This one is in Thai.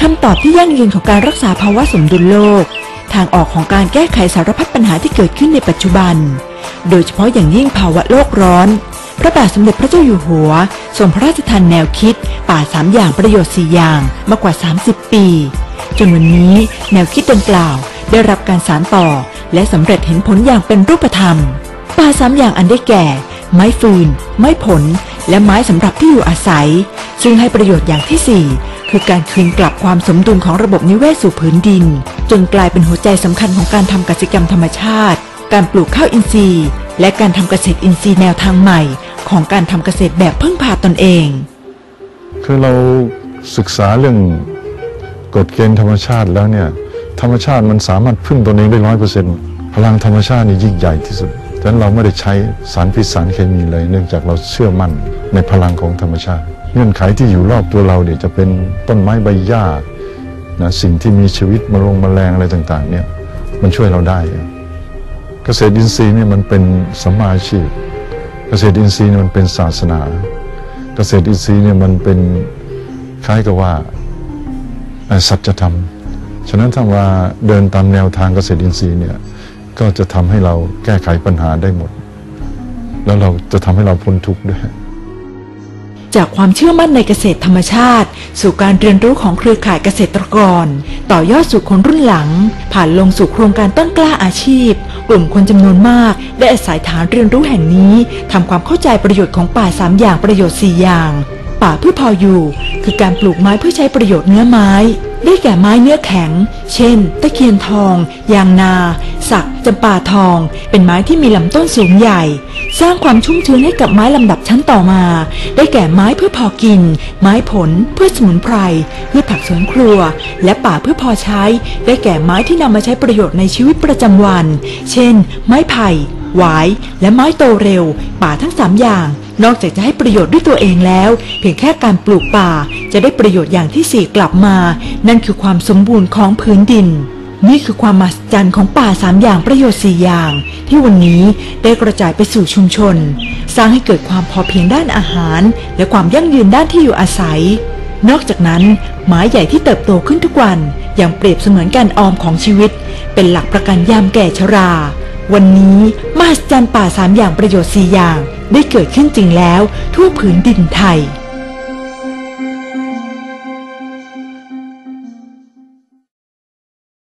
คำตอบที่ยั่งยืนของการรักษาภาวะสมดุลโลก ทางออกของการแก้ไขสารพัดปัญหาที่เกิดขึ้นในปัจจุบัน โดยเฉพาะอย่างยิ่งภาวะโลกร้อน พระบาทสมเด็จพระเจ้าอยู่หัวทรงพระราชทานแนวคิด ป่าสามอย่างประโยชน์สี่อย่างมากกว่า 30 ปี จนวันนี้แนวคิดดังกล่าวได้รับการสานต่อ และสำเร็จเห็นผลอย่างเป็นรูปธรรม ป่าสามอย่างอันได้แก่ ไม้ฟืน ไม้ผล และไม้สำหรับที่อยู่อาศัย ซึ่งให้ประโยชน์อย่างที่4 คือการคืนกลับความสมดุลของระบบนิเวศสู่ผืนดิน จนกลายเป็นหัวใจสำคัญของการทำกสิกรรมธรรมชาติ การปลูกข้าวอินทรีย์ และการทำเกษตรอินทรีย์แนวทางใหม่ ของการทำเกษตรแบบพึ่งพาตนเอง คือเราศึกษาเรื่องกฎเกณฑ์ธรรมชาติแล้วเนี่ยธรรมชาติมันสามารถพึ่งตนเองได้ร้อยเปอร์เซ็นต์พลังธรรมชาตินี่ยิ่งใหญ่ที่สุดฉะนั้นเราไม่ได้ใช้สารพิษสารเคมีเลย เนื่องจากเราเชื่อมั่นในพลังของธรรมชาติ เงื่อนไขที่อยู่รอบตัวเราเนี่ยจะเป็นต้นไม้ใบหญ้านะสิ่งที่มีชีวิตมะลงแมลงอะไรต่างๆเนี่ยมันช่วยเราได้ เกษตรอินทรีย์เนี่ยมันเป็นสมมาอาชีพ เกษตรอินทรีย์เนี่ยมันเป็นศาสนา เกษตรอินทรีย์เนี่ยมันเป็นคล้ายกับว่าเอ่อสัจธรรม ฉะนั้นถ้าว่าเดินตามแนวทางเกษตรอินทรีย์เนี่ยก็จะทำให้เราแก้ไขปัญหาได้หมด แล้วเราจะทำให้เราพ้นทุกข์ด้วย จากความเชื่อมั่นในเกษตรธรรมชาติ สู่การเรียนรู้ของเครือข่ายเกษตรกร ต่อยอดสู่คนรุ่นหลัง ผ่านลงสู่โครงการต้นกล้าอาชีพ กลุ่มคนจำนวนมาก ได้อาศัยฐานเรียนรู้แห่งนี้ทำความเข้าใจประโยชน์ของป่าสามอย่างประโยชน์สี่อย่าง ป่าเพื่อพออยู่ คือการปลูกไม้เพื่อใช้ประโยชน์เนื้อไม้ ได้แก่ไม้เนื้อแข็ง เช่น ตะเคียนทอง ยางนา สักจำปาทอง เป็นไม้ที่มีลำต้นสูงใหญ่ สร้างความชุ่มชื้นให้กับไม้ลำดับชั้นต่อมา ได้แก่ไม้เพื่อพอกิน ไม้ผลเพื่อสมุนไพรพืชผักสวนครัว และป่าเพื่อพอใช้ ได้แก่ไม้ที่นำมาใช้ประโยชน์ในชีวิตประจำวัน เช่น ไม้ไผ่ หวาย และไม้โตเร็ว ป่าทั้งสามอย่าง นอกจากจะให้ประโยชน์ด้วยตัวเองแล้ว เพียงแค่การปลูกป่า จะได้ประโยชน์อย่างที่สี่กลับมา นั่นคือความสมบูรณ์ของพื้นดิน นี่คือความมหัศจรรย์ของป่าสามอย่างประโยชน์สี่อย่าง ที่วันนี้ได้กระจายไปสู่ชุมชน สร้างให้เกิดความพอเพียงด้านอาหาร และความยั่งยืนด้านที่อยู่อาศัย นอกจากนั้นไม้ใหญ่ที่เติบโตขึ้นทุกวันอย่างเปรียบเสมือนการออมของชีวิต เป็นหลักประกันยามแก่ชรา วันนี้มหัศจรรย์ป่าสามอย่างประโยชน์สี่อย่าง ได้เกิดขึ้นจริงแล้วทั่วผืนดินไทย